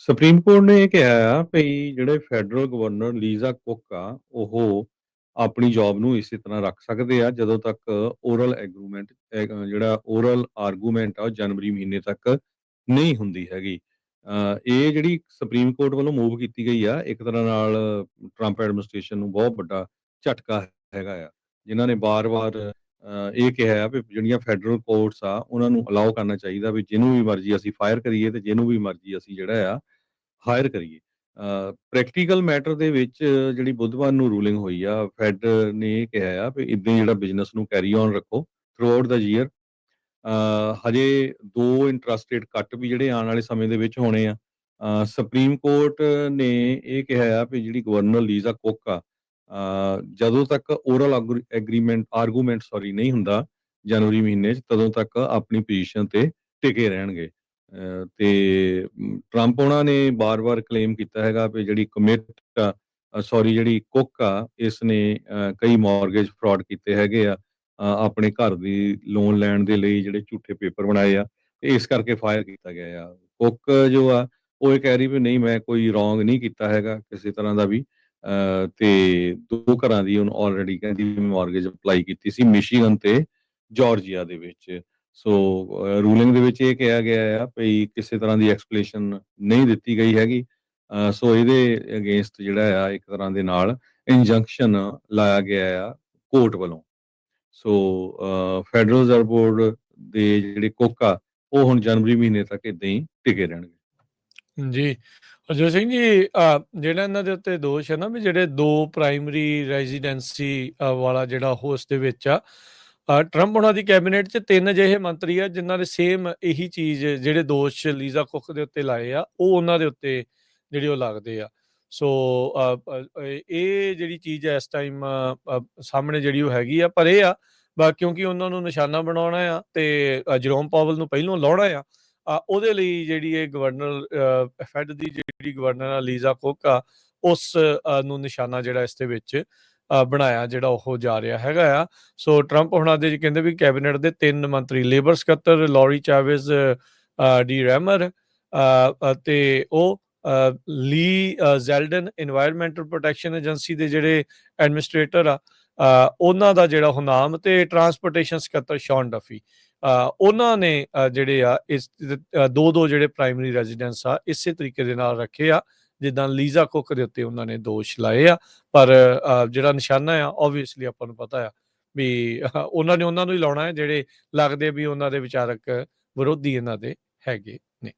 Supreme court ਨੇ ਇਹ ਕਿਹਾ ਆ ਭਈ ਜਿਹੜੇ ਫੈਡਰਲ ਗਵਰਨਰ ਲੀਜ਼ਾ ਕੁੱਕ ਆ ਉਹ ਆਪਣੀ ਜੌਬ ਨੂੰ ਇਸੇ ਤਰ੍ਹਾਂ ਰੱਖ ਸਕਦੇ ਆ ਜਦੋਂ ਤੱਕ ਓਰਲ ਐਗਰੀਮੈਂਟ ਜਿਹੜਾ ਓਰਲ ਆਰਗੂਮੈਂਟ ਆ ਉਹ ਜਨਵਰੀ ਮਹੀਨੇ ਤੱਕ ਨਹੀਂ ਹੁੰਦੀ ਹੈਗੀ। ਅ, ਇਹ ਜਿਹੜੀ ਸੁਪਰੀਮ ਕੋਰਟ ਵੱਲੋਂ ਮੂਵ ਕੀਤੀ ਗਈ ਆ ਇੱਕ ਤਰ੍ਹਾਂ ਨਾਲ ਟਰੰਪ ਐਡਮਿਨਿਸਟ੍ਰੇਸ਼ਨ ਨੂੰ ਬਹੁਤ ਵੱਡਾ ਝਟਕਾ ਹੈਗਾ ਆ ਜਿਨ੍ਹਾਂ ਨੇ ਬਾਰ-ਬਾਰ ਇਹ ਕਿਹਾ ਵੀ ਜਿਹੜੀਆਂ ਫੈਡਰਲ ਕੋਰਟਸ ਆ ਉਹਨਾਂ ਨੂੰ ਅਲਾਉ ਕਰਨਾ ਚਾਹੀਦਾ ਵੀ ਜਿਹਨੂੰ ਵੀ ਮਰਜ਼ੀ ਅਸੀਂ ਫਾਇਰ ਕਰੀਏ ਤੇ ਜਿਹਨੂੰ ਵੀ ਮਰਜ਼ੀ ਅਸੀਂ ਜਿਹੜਾ ਆ ਹਾਇਰ ਕਰੀਏ। ਪ੍ਰੈਕਟੀਕਲ ਮੈਟਰ ਦੇ ਵਿੱਚ ਜਿਹੜੀ ਬੁੱਧਵਾਰ ਨੂੰ ਰੂਲਿੰਗ ਹੋਈ ਆ ਫੈਡ ਨੇ ਇਹ ਕਿਹਾ ਆ ਵੀ ਇਦਾਂ ਜਿਹੜਾ ਬਿਜ਼ਨਸ ਨੂੰ ਕੈਰੀ ਔਨ ਰੱਖੋ ਥਰੂ ਦਾ ਈਅਰ ਹਜੇ ਦੋ ਇੰਟਰਸਟ ਰੇਟ ਕੱਟ ਵੀ ਜਿਹੜੇ ਆਉਣ ਵਾਲੇ ਸਮੇਂ ਦੇ ਵਿੱਚ ਹੋਣੇ ਆ। ਸੁਪਰੀਮ ਕੋਰਟ ਨੇ ਇਹ ਕਿਹਾ ਆ ਵੀ ਜਿਹੜੀ ਗਵਰਨਰ ਲੀਜ਼ਾ ਕੁੱਕ ਜਦੋਂ ਤੱਕ ਓਰਲ ਐਗਰੀਮੈਂਟ ਆਰਗੂਮੈਂਟ ਸੌਰੀ ਨਹੀਂ ਹੁੰਦਾ ਜਨਵਰੀ ਮਹੀਨੇ 'ਚ, ਤਦੋਂ ਤੱਕ ਆਪਣੀ ਪੋਜੀਸ਼ਨ ਤੇ ਟਿਕੇ ਰਹਿਣਗੇ। ਤੇ ਟਰੰਪ ਉਹਨਾਂ ਨੇ ਬਾਰ-ਬਾਰ ਕਲੇਮ ਕੀਤਾ ਹੈਗਾ ਵੀ ਜਿਹੜੀ ਕਮਿਟ ਸੌਰੀ ਜਿਹੜੀ ਕੁੱਕ ਆ ਇਸ ਨੇ ਕਈ ਮਾਰਗੇਜ ਫਰਾਡ ਕੀਤੇ ਹੈਗੇ ਆ ਆਪਣੇ ਘਰ ਦੀ ਲੋਨ ਲੈਣ ਦੇ ਲਈ ਜਿਹੜੇ ਝੂਠੇ ਪੇਪਰ ਬਣਾਏ ਆ, ਤੇ ਇਸ ਕਰਕੇ ਫਾਇਰ ਕੀਤਾ ਗਿਆ ਆ। ਕੁੱਕ ਜੋ ਆ, ਉਹ ਇਹ ਕਹਿ ਰਹੀ ਵੀ ਨਹੀਂ, ਮੈਂ ਕੋਈ ਰੋਂਗ ਨਹੀਂ ਕੀਤਾ ਹੈਗਾ ਕਿਸੇ ਤਰ੍ਹਾਂ ਦਾ ਵੀ। ਤੇ ਦੋ ਘਰਾਂ ਦੀ ਉਹਨ ਆਲਰੇਡੀ ਕਹਿੰਦੀ ਮਾਰਗੇਜ ਅਪਲਾਈ ਕੀਤੀ ਸੀ ਮਿਸ਼ੀਗਨ ਤੇ ਜਾਰਜੀਆ ਦੇ ਵਿੱਚ। ਸੋ ਰੂਲਿੰਗ ਦੇ ਵਿੱਚ ਇਹ ਕਿਹਾ ਗਿਆ ਆ ਵੀ ਕਿਸੇ ਤਰ੍ਹਾਂ ਦੀ ਐਕਸਪਲੇਸ਼ਨ ਨਹੀਂ ਦਿੱਤੀ ਗਈ ਹੈਗੀ। ਸੋ ਇਹਦੇ ਅਗੇਂਸਟ ਜਿਹੜਾ ਆ ਇੱਕ ਤਰ੍ਹਾਂ ਦੇ ਨਾਲ ਇੰਜੰਕਸ਼ਨ ਲਾਇਆ ਗਿਆ ਆ ਕੋਰਟ ਵੱਲੋਂ। ਸੋ ਫੈਡਰਲ ਰਿਜ਼ਰਵ ਬੋਰਡ ਦੇ ਜਿਹੜੇ ਕੁੱਕ ਆ, ਉਹ ਹੁਣ ਜਨਵਰੀ ਮਹੀਨੇ ਤੱਕ ਇਦਾਂ ਹੀ ਟਿਕੇ ਰਹਿਣਗੇ। ਜੀ। ਹਰਜੋਤ ਸਿੰਘ ਜੀ ਅ, ਜਿਹੜਾ ਇਹਨਾਂ ਦੇ ਉੱਤੇ ਦੋਸ਼ ਹੈ ਨਾ ਵੀ ਜਿਹੜੇ ਦੋ ਪ੍ਰਾਇਮਰੀ ਰੈਜ਼ੀਡੈਂਸੀ ਵਾਲਾ ਜਿਹੜਾ ਹੋਸ ਦੇ ਵਿੱਚ ਆ ਅ, ਟਰੰਪ ਉਹਨਾਂ ਦੀ ਕੈਬਨਿਟ 'ਚ ਤਿੰਨ ਅਜਿਹੇ ਮੰਤਰੀ ਆ ਜਿਨ੍ਹਾਂ ਨੇ ਸੇਮ ਇਹੀ ਚੀਜ਼ ਜਿਹੜੇ ਦੋਸ਼ ਲੀਜ਼ਾ ਕੁੱਕ ਦੇ ਉੱਤੇ ਲਾਏ ਆ ਉਹ ਉਹਨਾਂ ਦੇ ਉੱਤੇ ਜਿਹੜੇ ਉਹ ਲੱਗਦੇ ਆ। ਸੋ ਅ, ਅ, ਅ, ਇਹ ਜਿਹੜੀ ਚੀਜ਼ ਹੈ ਇਸ ਟਾਈਮ ਸਾਹਮਣੇ ਜਿਹੜੀ ਉਹ ਹੈਗੀ ਆ ਪਰ ਇਹ ਆ ਬਾ ਕਿਉਂਕਿ ਉਹਨਾਂ ਨੂੰ ਨਿਸ਼ਾਨਾ ਬਣਾਉਣਾ ਆ ਤੇ ਅ, ਜਰੋਮ ਪਾਵਲ ਨੂੰ ਪਹਿਲੋਂ ਲਾਉਣਾ ਆ ਉਹਦੇ ਲਈ ਜਿਹੜੀ ਇਹ ਗਵਰਨਰ ਫੈਡ ਦੀ ਜਿਹੜੀ ਗਵਰਨਰ ਅਲੀਜ਼ਾ ਕੋਕਾ ਉਸ ਨੂੰ ਨਿਸ਼ਾਨਾ ਜਿਹੜਾ ਇਸ ਦੇ ਵਿੱਚ ਬਣਾਇਆ ਜਿਹੜਾ ਉਹ ਜਾ ਰਿਹਾ ਹੈਗਾ ਆ। ਸੋ 트럼ਪ ਹੁਣਾਂ ਦੇ ਕਹਿੰਦੇ ਵੀ ਕੈਬਨਿਟ ਦੇ ਤਿੰਨ ਮੰਤਰੀ, ਲੇਬਰ ਸਕੱਤਰ, ਲੌਰੀ ਚਾਵੇਜ਼ ਡੀ ਰੈਮਰ ਤੇ ਉਹ ਲੀ ਜ਼ੈਲਡਨ এনवायरमेंटਲ ਪ੍ਰੋਟੈਕਸ਼ਨ ਏਜੰਸੀ ਦੇ ਜਿਹੜੇ ਐਡਮਿਨਿਸਟ੍ਰੇਟਰ ਆ ਉਹਨਾਂ ਦਾ ਜਿਹੜਾ ਉਹ ਨਾਮ ਤੇ ਟਰਾਂਸਪੋਰਟੇਸ਼ਨ ਸਕੱਤਰ ਸ਼ੌਨ ਡਫੀ। ਉਹਨਾਂ ਨੇ ਜਿਹੜੇ ਆ, ਇਸ ਦੋ ਦੋ ਜਿਹੜੇ ਪ੍ਰਾਇਮਰੀ ਰੈਜ਼ੀਡੈਂਸ ਆ, ਇਸੇ ਤਰੀਕੇ ਦੇ ਨਾਲ ਰੱਖੇ ਆ, ਜਿੱਦਾਂ ਲੀਜ਼ਾ ਕੁੱਕ ਦੇ ਉੱਤੇ ਉਹਨਾਂ ਨੇ ਦੋਸ਼ ਲਾਏ ਆ। ਪਰ ਜਿਹੜਾ ਨਿਸ਼ਾਨਾ ਆ ਆਬਵੀਅਸਲੀ ਆਪਾਂ ਨੂੰ ਪਤਾ ਆ ਵੀ ਉਹਨਾਂ ਨੇ ਉਹਨਾਂ ਨੂੰ ਹੀ ਲਾਉਣਾ ਹੈ, ਜਿਹੜੇ ਲੱਗਦੇ ਵੀ ਉਹਨਾਂ ਦੇ ਵਿਚਾਰਕ ਵਿਰੋਧੀ ਇਹਨਾਂ ਦੇ ਹੈਗੇ ਨੇ।